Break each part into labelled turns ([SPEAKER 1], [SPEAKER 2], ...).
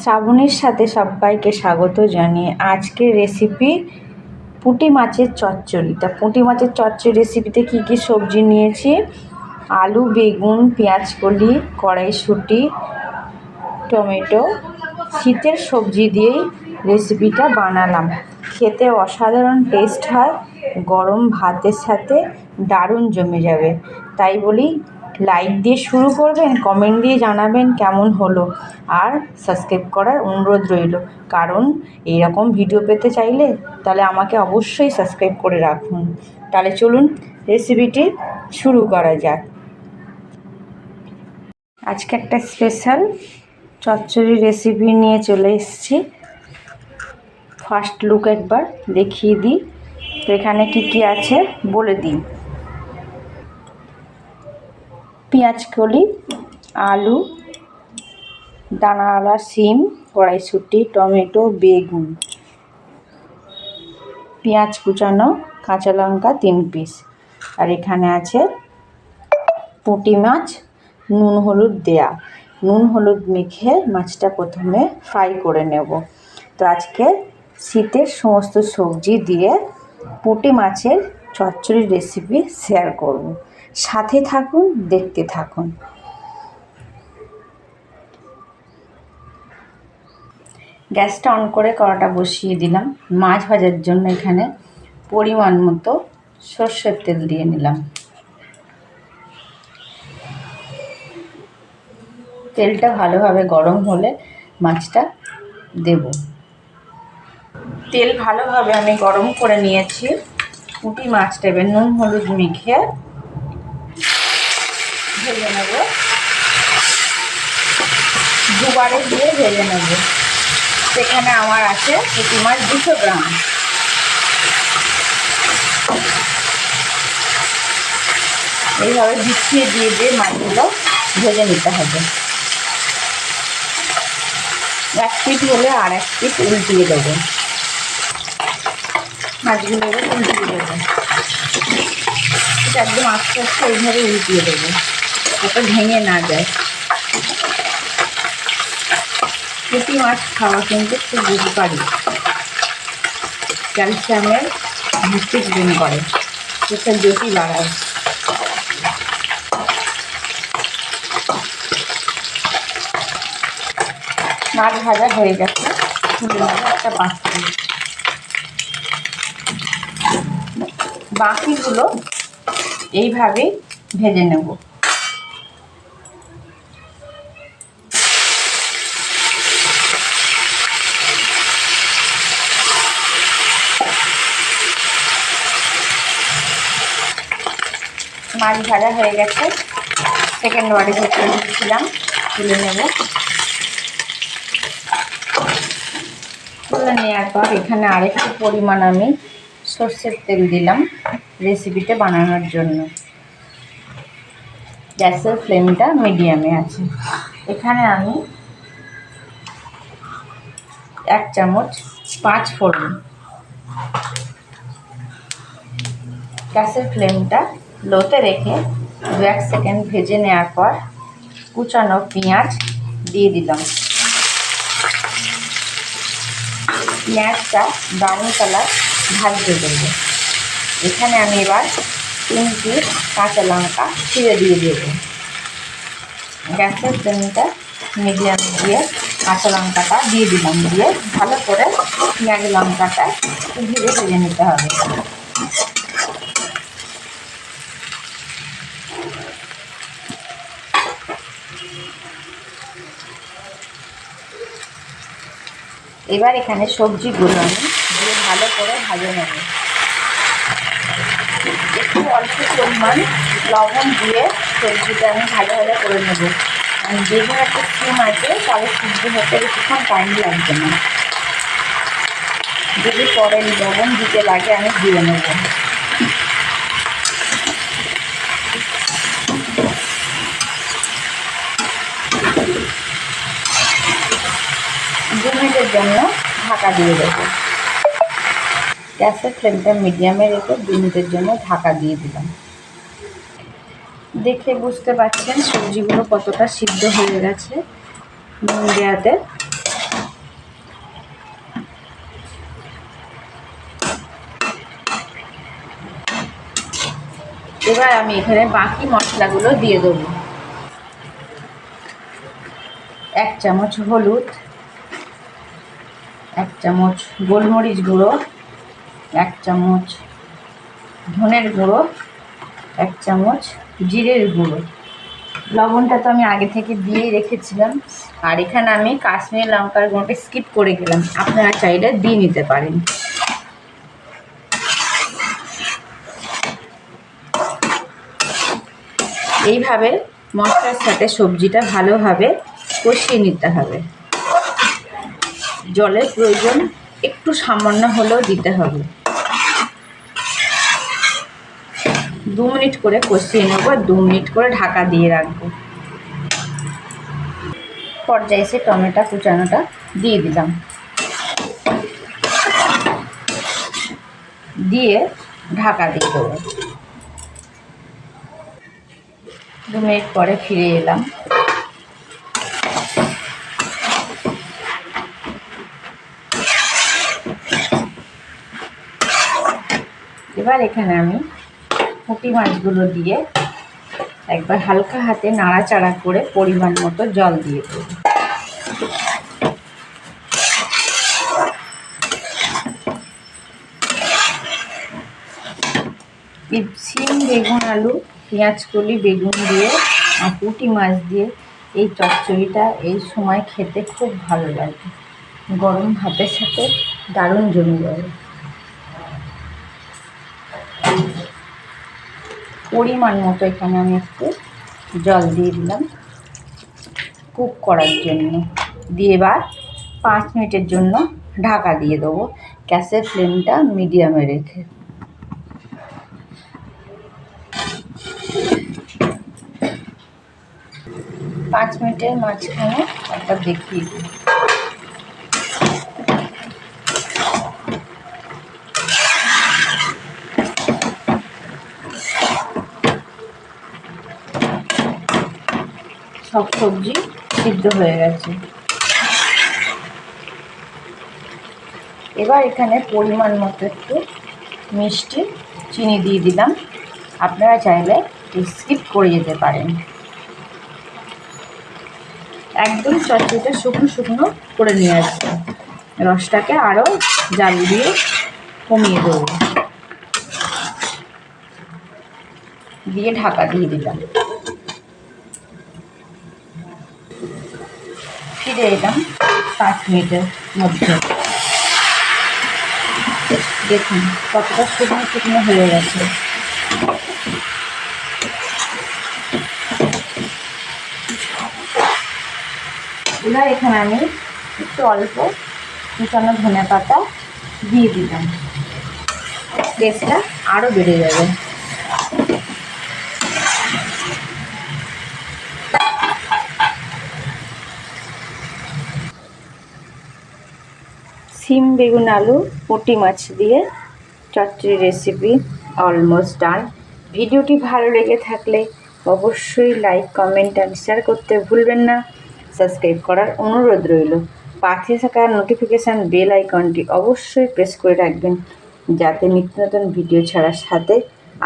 [SPEAKER 1] শ্রাবণীর সাথে সবাইকে স্বাগত জানিয়ে আজকের রেসিপি পুঁটি মাছের চচ্চড়ি। তা পুঁটি মাছের চচ্চড়ি রেসিপিতে কী কী সবজি নিয়েছি? আলু, বেগুন, পেঁয়াজকলি, কড়াইশুঁটি, টমেটো। শীতের সবজি দিয়েই রেসিপিটা বানালাম। খেতে অসাধারণ টেস্ট হয়। গরম ভাতের সাথে দারুণ জমে যাবে। তাই বলি লাইক দিয়ে শুরু করবেন কমেন্ট দিয়ে জানাবেন কেমন হলো। আর সাবস্ক্রাইব করার অনুরোধ রইল। কারণ এইরকম ভিডিও পেতে চাইলে তাহলে আমাকে অবশ্যই সাবস্ক্রাইব করে রাখুন। তাহলে চলুন রেসিপিটি শুরু করা যাক। আজকে একটা স্পেশাল চচ্চড়ি রেসিপি নিয়ে চলে এসেছি। ফার্স্ট লুক একবার দেখিয়ে দিই। তো এখানে কি কি আছে বলে দিই। পেঁয়াজ কলি, আলু, দানাওয়ালা সিম, কড়াইশুঁটি, টমেটো, বেগুন। পেঁয়াজ কুচানো, কাঁচা লঙ্কা তিন পিস। আর এখানে আছে পুঁটি মাছ, নুন হলুদ দেয়া। নুন হলুদ মেখে মাছটা প্রথমে ফ্রাই করে নেব। তো আজকে শীতের সমস্ত সবজি দিয়ে পুঁটি মাছের চচ্চড়ির রেসিপি শেয়ার করব। সাথে থাকুন, দেখতে থাকুন। গ্যাসটা অন করে কড়াটা বসিয়ে দিলাম। মাছ ভাজার জন্য এখানে পরিমাণ মতো সর্ষের তেল দিয়ে নিলাম। তেলটা ভালোভাবে গরম হলে মাছটা দেব। তেল ভালোভাবে আমি গরম করে নিয়েছি। পুঁটি মাছটা এবার নুন, হলুদ মেখে ভেজে নেব দুবারে দিয়ে ভেজে নেব। সেখানে আমার আছে পুঁটি মাছ দুশো গ্রাম। এইভাবে বিছিয়ে দিয়ে দিয়ে মাছগুলো ভেজে নিতে হবে। এক পিঠ হলে আর এক পিঠ উল্টিয়ে দেবো। মাছগুলো এবার উল্টিয়ে দেবো। একদম আস্তে আস্তে এইভাবে উল্টিয়ে দেবো, যাতে ভেঙে না যায়। পুঁটি মাছ খাওয়া কিন্তু খুব উপকারী ক্যালসিয়ামের ভিত্তিক গুণ করে, সেটা জ্যোতি বাড়ায়। মাছ ভাজা হয়ে গেছে একটা পাত্রে বাকিগুলো এইভাবেই ভেজে নেব। মাছ ভাজা হয়ে গেছে। সেকেন্ড বাড়ি ভেতরে দিয়েছিলাম তুলে নেব। তুলে নেওয়ার পর এখানে আরেকটু পরিমাণ আমি সর্ষের তেল দিলাম রেসিপিটা বানানোর জন্য। গ্যাসের ফ্লেমটা মিডিয়ামে আছে। এখানে আমি এক চামচ পাঁচ ফোড়ন। গ্যাসের ফ্লেমটা লোতে রেখে দু এক সেকেন্ড ভেজে নেওয়ার পর কুচানো পেঁয়াজ দিয়ে দিলাম। পেঁয়াজটা ব্রাউন কালার ভাজতে দেবো। এখানে আমি এবার তিন পিস কাঁচা লঙ্কা ছিঁড়ে দিয়ে দেব। গ্যাসের ফ্লেমটা মিডিয়াম দিয়ে কাঁচা লঙ্কাটা দিয়ে দিলাম। দিয়ে ভালো করে পেঁয়াজ লঙ্কাটা ধীরে ভেজে নিতে হবে। এবার এখানে সবজিগুলো আমি দিয়ে ভালো করে ভাজে নেব। একটু অল্প পরিমাণ লবণ দিয়ে সবজিটা আমি ভালো ভালো করে নেব। যেহেতু একটা স্টিম আছে, তাহলে সবজি হতে বেশিক্ষণ টাইম লাগবে না। যদি পরে লবণ দিতে লাগে, আমি দিয়ে নেব। জন্য ঢাকা দিয়ে দেবো। গ্যাসের ফ্লেমটা মিডিয়ামে রেখে দু মিনিটের জন্য ঢাকা দিয়ে দিলাম। দেখে বুঝতে পারছেন সবজিগুলো কতটা সিদ্ধ হয়ে গেছে নুন দেওয়াতে এবার আমি এখানে বাকি মশলাগুলো দিয়ে দেবো। এক চামচ হলুদ এক চামচ গোলমরিচ গুঁড়ো, এক চামচ ধনের গুঁড়ো, এক চামচ জিরের গুঁড়ো। লবণটা তো আমি আগে থেকে দিয়েই রেখেছিলাম। আর এখানে আমি কাশ্মীরি লঙ্কার গুঁড়োটা স্কিপ করে গেলাম। আপনারা চাইলে দিয়ে নিতে পারেন। এইভাবে মশলার সাথে সবজিটা ভালোভাবে কষিয়ে নিতে হবে। জলের প্রয়োজন একটু সামান্য হলেও দিতে হবে। দু মিনিট করে কষিয়ে নেব, দু মিনিট করে ঢাকা দিয়ে রাখব। পর্যায়ে এসে টমেটো কুচানোটা দিয়ে দিলাম। দিয়ে ঢাকা দিয়ে দেবো। দু মিনিট পরে ফিরে এলাম। এবার এখানে আমি পুঁটি মাছগুলো দিয়ে একবার হালকা হাতে নাড়াচাড়া করে পরিমাণ মতো জল দিয়ে দেবো। সিম বেগুন, আলু পেঁয়াজ কলি বেগুন দিয়ে আর পুঁটি মাছ দিয়ে এই চচ্চড়িটা এই সময় খেতে খুব ভালো লাগে। গরম ভাতের সাথে দারুণ জমে যাবে। পরিমাণ মতো এখানে আমি একটু জল দিয়ে দিলাম কুক করার জন্য। দিয়ে এবার পাঁচ মিনিটের জন্য ঢাকা দিয়ে দেবো। গ্যাসের ফ্লেমটা মিডিয়ামে রেখে। পাঁচ মিনিটের মাঝখানে একবার দেখিয়ে দিই। সব সবজি সিদ্ধ হয়ে গেছে। এবার এখানে পরিমাণ মতো একটু মিষ্টি, চিনি দিয়ে দিলাম। আপনারা চাইলে স্কিপ করে যেতে পারেন। একদম চটচটে শুকনো শুকনো করে নিয়ে আসছি রসটাকে আরও জাল দিয়ে কমিয়ে দেবো। দিয়ে ঢাকা দিয়ে দিলাম। ফিরে এলাম পাঁচ মিনিটের মধ্যে। দেখুন, কতটা শুকনো শুকনো হয়ে গেছে। এবার এখানে আমি একটু অল্প কুচানো ধনে পাতা দিয়ে দিলাম। টেস্টটা আরও বেড়ে যাবে। সিম, বেগুন, আলু, পুঁটি মাছ দিয়ে চচ্চড়ি রেসিপি অলমোস্ট ডান ভিডিওটি ভালো লেগে থাকলে অবশ্যই লাইক কমেন্ট অ্যান্ড শেয়ার করতে ভুলবেন না। সাবস্ক্রাইব করার অনুরোধ রইল। পাশে থাকা নোটিফিকেশান বেল আইকনটি অবশ্যই প্রেস করে রাখবেন, যাতে নিত্য নতুন ভিডিও ছাড়ার সাথে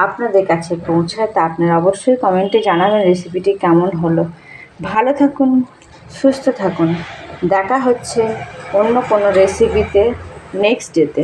[SPEAKER 1] আপনাদের কাছে পৌঁছায়। তা আপনারা অবশ্যই কমেন্টে জানাবেন রেসিপিটি কেমন হলো। ভালো থাকুন, সুস্থ থাকুন। দেখা হচ্ছে অন্য কোনো রেসিপিতে নেক্সট ডেতে